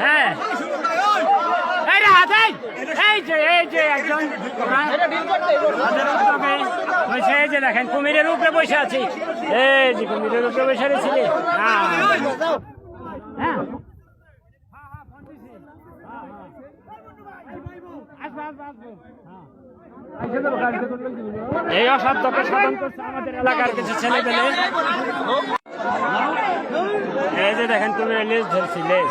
হ্যাঁ। হ্যাঁ, দেখেন কুমিরের উপরে আছি। যে কুমিরের উপরে হ্যাঁ। হ্যাঁ। এলাকার কিছু ছেলে পেলে এই যে দেখেন তুমি লেজ ধরছি লেজ।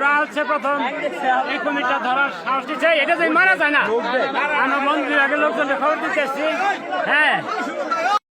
ওরা হচ্ছে প্রথম। এই কুমিরটা ধরার সাহস দিচ্ছে। এটা যদি মারা যায় না। আমরা মন্দির আগে লোকজনকে খবর দিতেছি। হ্যাঁ।